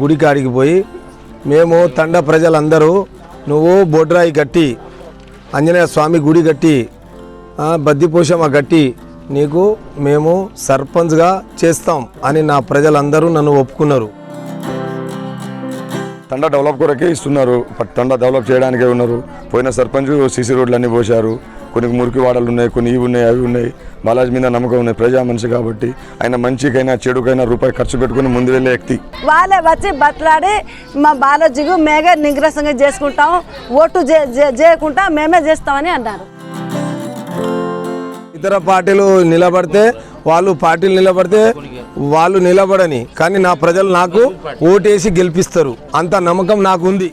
గుడి కాడికి పోయి మేము తండ ప్రజలందరూ నువ్వు బొడ్రాయి కట్టి ఆంజనేయ స్వామి గుడి కట్టి ఆ, బద్దిపోషమ్మ కట్టి నీకు మేము సర్పంచ్గా చేస్తాం అని నా ప్రజలందరూ నన్ను ఒప్పుకున్నారు. తండా డెవలప్ కొరకే ఇస్తున్నారు. తండా డెవలప్ చేయడానికే ఉన్నారు. పోయిన సర్పంచ్ సీసీ రోడ్లు అన్నీ పోశారు. కొన్ని మురికి వాడలు ఉన్నాయి కొన్ని ఇవి ఉన్నాయి అవి ఉన్నాయి. బాలాజీ మీద నమ్మకం ఉన్నాయి ప్రజా మనిషి కాబట్టి ఆయన మంచికైనా చెడుకైనా రూపాయి ఖర్చు పెట్టుకుని ముందు వెళ్ళే వ్యక్తి. వాళ్ళే వచ్చి బట్లాడి మా బాలాజీకు మేమే నిగ్రసంగా చేసుకుంటాం. ఓటు చేయకుండా మేమే చేస్తామని అన్నారు. ఇతర పార్టీలు నిలబడితే వాళ్ళు పార్టీలు నిలబడితే వాళ్ళు నిలబడని కానీ నా ప్రజలు నాకు ఓటేసి గెలిపిస్తారు. అంత నమ్మకం నాకు ఉంది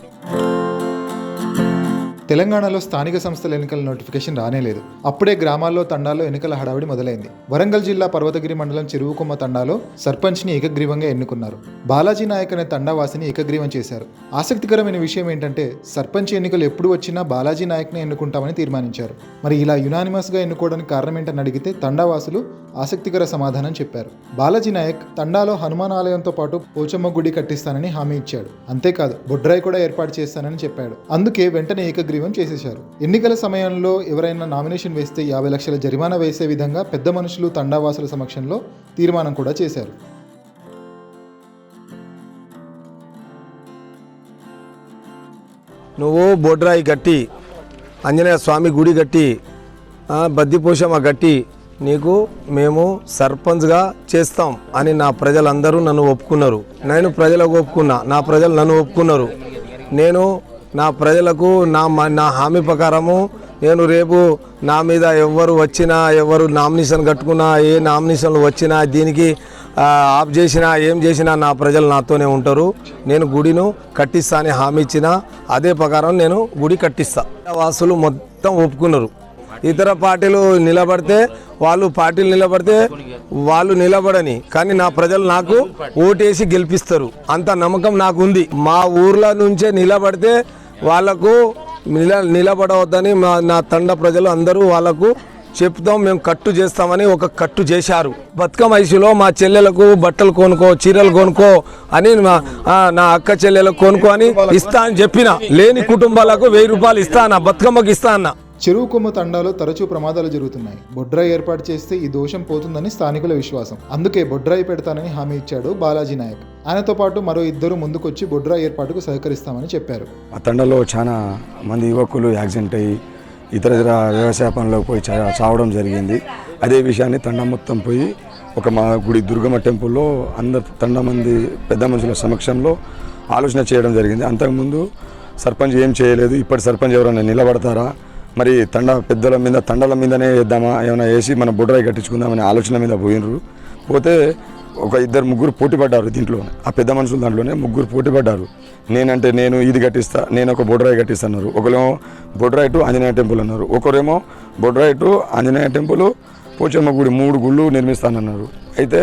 తెలంగాణలో స్థానిక సంస్థల ఎన్నికల నోటిఫికేషన్ రానే లేదు. అప్పుడే గ్రామాల్లో తండాల్లో ఎన్నికల హడావిడి మొదలైంది. వరంగల్ జిల్లా పర్వతగిరి మండలం చెరువుకొమ్మ తండాలో సర్పంచ్ని ఏకగ్రీవంగా ఎన్నుకున్నారు. బాలాజీ నాయక్ అనే తండావాసిని ఏకగ్రీవం చేశారు. ఆసక్తికరమైన విషయం ఏంటంటే సర్పంచ్ ఎన్నికలు ఎప్పుడు వచ్చినా బాలాజీ నాయక్ని ఎన్నుకుంటామని తీర్మానించారు. మరి ఇలా యునానిమస్గా ఎన్నుకోవడానికి కారణం ఏంటని అడిగితే తండావాసులు ఆసక్తికర సమాధానం చెప్పారు. బాలాజీ నాయక్ తండాలో హనుమాన్ ఆలయంతో పాటు పోచమ్మ గుడి కట్టిస్తానని హామీ ఇచ్చాడు. అంతేకాదు బొడ్రాయి కూడా ఏర్పాటు చేస్తానని చెప్పాడు. అందుకే వెంటనే ఏకగ్రీవం చేసేశారు. ఎన్నికల సమయంలో ఎవరైనా నామినేషన్ వేస్తే యాభై లక్షల జరిమానా వేసే విధంగా పెద్ద మనుషులు తండావాసుల సమక్షంలో తీర్మానం కూడా చేశారు. నువ్వు బొడ్రాయి గట్టి ఆంజనేయ స్వామి గుడి గట్టి బద్దిపోషమ్మ గట్టి నీకు మేము సర్పంచ్గా చేస్తాం అని నా ప్రజలందరూ నన్ను ఒప్పుకున్నారు. నేను ప్రజలకు ఒప్పుకున్నా. నా ప్రజలు నన్ను ఒప్పుకున్నారు. నేను నా ప్రజలకు నా మ- నా హామీ ప్రకారము నేను రేపు నా మీద ఎవరు వచ్చినా ఎవరు నామినేషన్ కట్టుకున్నా ఏ నామినేషన్లు వచ్చినా దీనికి ఆఫ్ చేసినా ఏం చేసినా నా ప్రజలు నాతోనే ఉంటారు. నేను గుడిను కట్టిస్తా అని హామీ ఇచ్చిన అదే ప్రకారం నేను గుడి కట్టిస్తా. వాసులు మొత్తం ఒప్పుకున్నారు. ఇతర పార్టీలు నిలబడితే వాళ్ళు పార్టీలు నిలబడితే వాళ్ళు నిలబడని కానీ నా ప్రజలు నాకు ఓటేసి గెలిపిస్తారు. అంత నమ్మకం నాకు ఉంది మా ఊర్ల నుంచే నిలబడితే వాళ్ళకు నిల నిలబడవద్దని మా నా తండ ప్రజలు అందరూ వాళ్ళకు చెప్తాం మేము కట్టు చేస్తామని ఒక కట్టు చేశారు. బతుకమ్మ వయసులో మా చెల్లెలకు బట్టలు కొనుక్కో చీరలు కొనుక్కో అని నా అక్క చెల్లెలకు కొనుక్కో అని ఇస్తా అని చెప్పిన. లేని కుటుంబాలకు వెయ్యి రూపాయలు ఇస్తా అన్న బతుకమ్మకి ఇస్తా అన్న. చెరువు కొమ్మ తండాలో తరచూ ప్రమాదాలు జరుగుతున్నాయి. బొడ్రాయి ఏర్పాటు చేస్తే ఈ దోషం పోతుందని స్థానికుల విశ్వాసం. అందుకే బొడ్రాయి పెడతానని హామీ ఇచ్చాడు బాలాజీ నాయక్. ఆయనతో పాటు మరో ఇద్దరు ముందుకొచ్చి బొడ్రాయి ఏర్పాటుకు సహకరిస్తామని చెప్పారు. ఆ తండలో చాలా మంది యువకులు యాక్సిడెంట్ అయ్యి ఇతర ఇతర వ్యవసాయ పనులకు పోయి చా- చావడం జరిగింది. అదే విషయాన్ని తండ మొత్తం పోయి ఒక మా గుడి దుర్గమ్మ టెంపుల్లో అందరు తండ మంది పెద్ద మనుషుల సమక్షంలో ఆలోచన చేయడం జరిగింది. అంతకుముందు సర్పంచ్ ఏం చేయలేదు. ఇప్పటి సర్పంచ్ ఎవరైనా నిలబడతారా? మరి తండ పెద్దల మీద తండల మీదనే వేద్దామా? ఏమైనా వేసి మన బుడ్రాయి కట్టించుకుందామనే ఆలోచన మీద పోయినరు. పోతే ఒక ఇద్దరు ముగ్గురు పోటీ పడ్డారు దీంట్లో ఆ పెద్ద మనుషులు దాంట్లోనే ముగ్గురు పోటీ పడ్డారు. నేనంటే నేను ఇది కట్టిస్తా నేను ఒక బొడ్రాయి కట్టిస్తా అన్నారు ఒకరేమో బొడ్రాయి టు ఆంజనేయ టెంపుల్ అన్నారు. ఒకరేమో బొడ్రాయి టు ఆంజనేయ టెంపుల్ పోచమ్మ గుడి మూడు గుళ్ళు నిర్మిస్తానన్నారు. అయితే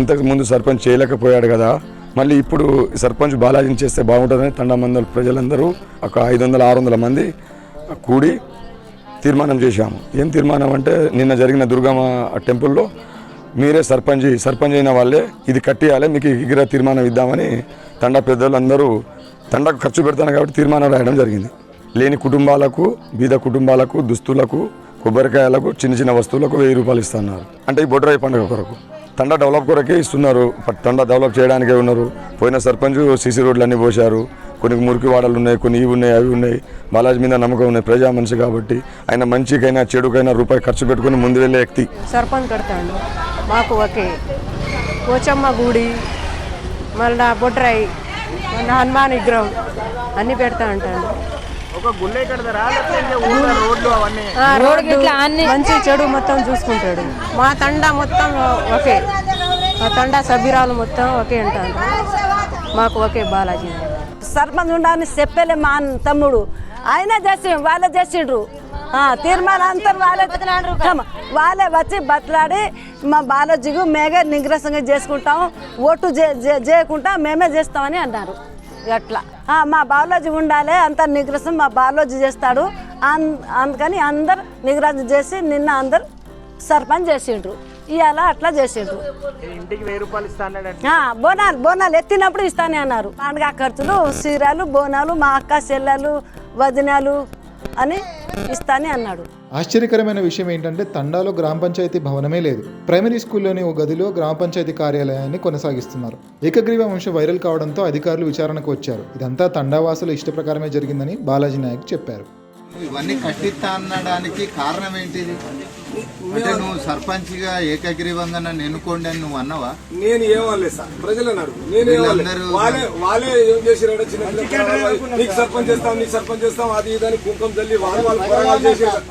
ఇంతకు ముందు సర్పంచ్ చేయలేకపోయాడు కదా మళ్ళీ ఇప్పుడు సర్పంచ్ బాలాజీని చేస్తే బాగుంటుందని తండమందల ప్రజలందరూ ఒక ఐదు వందల ఆరు వందల మంది కూడి తీర్మానం చేశాము. ఏం తీర్మానం అంటే నిన్న జరిగిన దుర్గమ్మ టెంపుల్లో మీరే సర్పంచ్ సర్పంచ్ అయిన వాళ్ళే ఇది కట్టియాలి మీకు ఎగిర తీర్మానం ఇద్దామని తండా పెద్దలు అందరూ తండకు ఖర్చు పెడతాను కాబట్టి తీర్మానం రాయడం జరిగింది. లేని కుటుంబాలకు బీద కుటుంబాలకు దుస్తులకు కొబ్బరికాయలకు చిన్న చిన్న వస్తువులకు వెయ్యి రూపాయలు ఇస్తున్నారు. అంటే ఈ బొడ్రాయి పండుగ కొరకు. తండా డెవలప్ కొరకే ఇస్తున్నారు. పట్- తండా డెవలప్ చేయడానికే ఉన్నారు. పోయిన సర్పంచ్ సీసీ రోడ్లు అన్నీ పోశారు. కొన్ని మురికి వాడలు ఉన్నాయి కొన్ని ఇవి ఉన్నాయి అవి ఉన్నాయి. బాలాజీ మీద నమ్మకం ఉన్నాయి ప్రజా మనిషి కాబట్టి. ఆయన మంచికైనా చెడుకైనా రూపాయి ఖర్చు పెట్టుకుని ముందు వెళ్ళే వ్యక్తి. సర్పంచ్ కడతాడు. మాకు ఒకే పోచమ్మ గుడి మళ్ళా బొడ్రాయి మళ్ళీ హనుమాన్ విగ్రహం అన్నీ పెడతా ఉంటాడు ఆ, రోడ్డు మంచి చెడు మొత్తం చూసుకుంటాడు. మా తండా మొత్తం ఒకే. మా తండా సభ్యురాలు మొత్తం ఒకే అంటాడు మాకు ఒకే బాలాజీ. సర్పంచ్ ఉండాలని చెప్పలే మా తమ్ముడు. ఆయన చేసి వాళ్ళే చేసిండ్రు. ఆ, తీర్మానం అంతా వాళ్ళే వాళ్ళే వచ్చి బట్లాడి మా బాలాజీకు మేమే నిగ్రసంగా చేసుకుంటాం ఓటు చేయకుండా మేమే చేస్తామని అన్నారు. అట్లా ఆ, మా బాలాజీ ఉండాలి అంత నిగ్రసం మా బాలాజీ చేస్తాడు అన్- అందుకని అందరు నిగ్రహం చేసి నిన్న అందరు సర్పంచ్ చేసిండ్రు. ఇవాళ అట్లా చేసిండ్రు. బోనాలు బోనాలు ఎత్తినప్పుడు ఇస్తానే అన్నారు. పండుగ ఖర్చులు చీరలు బోనాలు మా అక్క చెల్లెలు వదినాలు అని ఇస్తానే అన్నాడు. ఆశ్చర్యకరమైన విషయం ఏంటంటే తండాలో గ్రామ పంచాయతీ భవనమే లేదు. ప్రైమరీ స్కూల్లోని ఓ గదిలో గ్రామ పంచాయతీ కార్యాలయాన్ని కొనసాగిస్తున్నారు. ఏకగ్రీవ అంశం వైరల్ కావడంతో అధికారులు విచారణకు వచ్చారు. ఇదంతా తండావాసుల ఇష్ట ప్రకారమే జరిగిందని బాలాజీ నాయక్ చెప్పారు. ఇవన్నీ కట్టిస్తా అనడానికి కారణం ఏంటిది? అంటే నువ్వు సర్పంచ్గా ఏకగ్రీవంగా నన్ను ఎన్నుకోండి అని నువ్వు అన్నావా? నేను ఏమనలేదు సార్. ప్రజలు అన్నారు నేను వీళ్ళందరూ వాళ్ళే వాళ్ళే ఏం చేసిరంటే చిన్న నీకు సర్పంచ్ చేస్తాం నీకు సర్పంచ్ చేస్తాం అది ఇది అని కుంకుమ తల్లి వాళ్ళు వాళ్ళు చేసారు